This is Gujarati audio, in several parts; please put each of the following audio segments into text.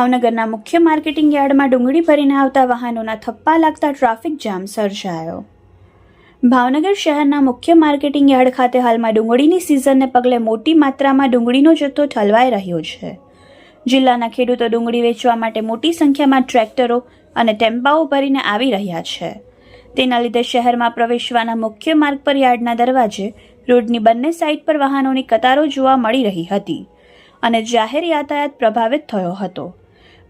ભાવનગરના મુખ્ય માર્કેટિંગ યાર્ડમાં ડુંગળી ભરીને આવતા વાહનોના થપ્પા લાગતા ટ્રાફિક જામ સર્જાયો. ભાવનગર શહેરના મુખ્ય માર્કેટિંગ યાર્ડ ખાતે હાલમાં ડુંગળીની સિઝનને પગલે મોટી માત્રામાં ડુંગળીનો જથ્થો ઠલવાઈ રહ્યો છે. જિલ્લાના ખેડૂતો ડુંગળી વેચવા માટે મોટી સંખ્યામાં ટ્રેક્ટરો અને ટેમ્પાઓ ભરીને આવી રહ્યા છે. તેના લીધે શહેરમાં પ્રવેશવાના મુખ્ય માર્ગ પર યાર્ડના દરવાજે રોડની બંને સાઇડ પર વાહનોની કતારો જોવા મળી રહી હતી અને જાહેર યાતાયાત પ્રભાવિત થયો હતો.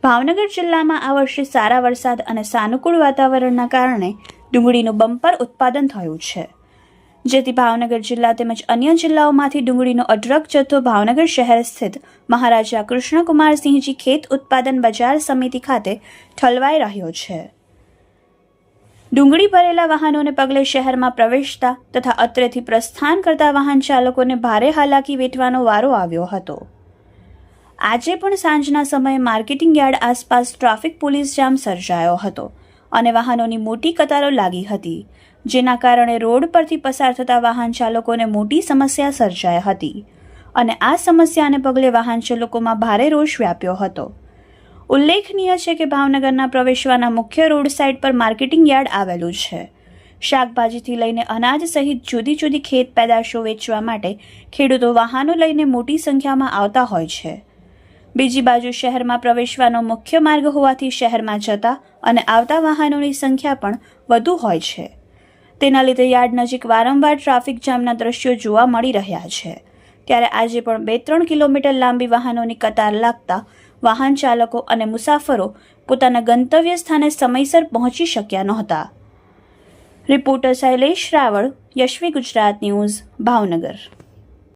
ભાવનગર જિલ્લામાં આ વર્ષે સારા વરસાદ અને સાનુકૂળ વાતાવરણના કારણે ડુંગળીનું બમ્પર ઉત્પાદન થયું છે. જેથી ભાવનગર જિલ્લા તેમજ અન્ય જિલ્લાઓમાંથી ડુંગળીનો અઢળક જથ્થો ભાવનગર શહેર સ્થિત મહારાજા કૃષ્ણકુમારસિંહજી ખેત ઉત્પાદન બજાર સમિતિ ખાતે ઠલવાઈ રહ્યો છે. ડુંગળી ભરેલા વાહનોને પગલે શહેરમાં પ્રવેશતા તથા અત્રેથી પ્રસ્થાન કરતા વાહન ચાલકોને ભારે હાલાકી વેઠવાનો વારો આવ્યો હતો. આજે પણ સાંજના સમયે માર્કેટિંગ યાર્ડ આસપાસ ટ્રાફિક પોલીસ જામ સર્જાયો હતો અને વાહનોની મોટી કતારો લાગી હતી, જેના કારણે રોડ પરથી પસાર થતા વાહન ચાલકોને મોટી સમસ્યા સર્જાઈ હતી અને આ સમસ્યાને પગલે વાહન ચાલકોમાં ભારે રોષ વ્યાપ્યો હતો. ઉલ્લેખનીય છે કે ભાવનગરના પ્રવેશવાના મુખ્ય રોડ સાઇડ પર માર્કેટિંગ યાર્ડ આવેલું છે. શાકભાજીથી લઈને અનાજ સહિત જુદી જુદી ખેત પેદાશો વેચવા માટે ખેડૂતો વાહનો લઈને મોટી સંખ્યામાં આવતા હોય છે. બીજી બાજુ શહેરમાં પ્રવેશવાનો મુખ્ય માર્ગ હોવાથી શહેરમાં જતા અને આવતા વાહનોની સંખ્યા પણ વધુ હોય છે. તેના લીધે યાર્ડ નજીક વારંવાર ટ્રાફિક જામના દ્રશ્યો જોવા મળી રહ્યા છે. ત્યારે આજે પણ બે ત્રણ કિલોમીટર લાંબી વાહનોની કતાર લાગતા વાહન ચાલકો અને મુસાફરો પોતાના ગંતવ્ય સ્થાને સમયસર પહોંચી શક્યા નહોતા. Reporter Shailesh Raval, Yashvi Gujarat news, Bhavnagar.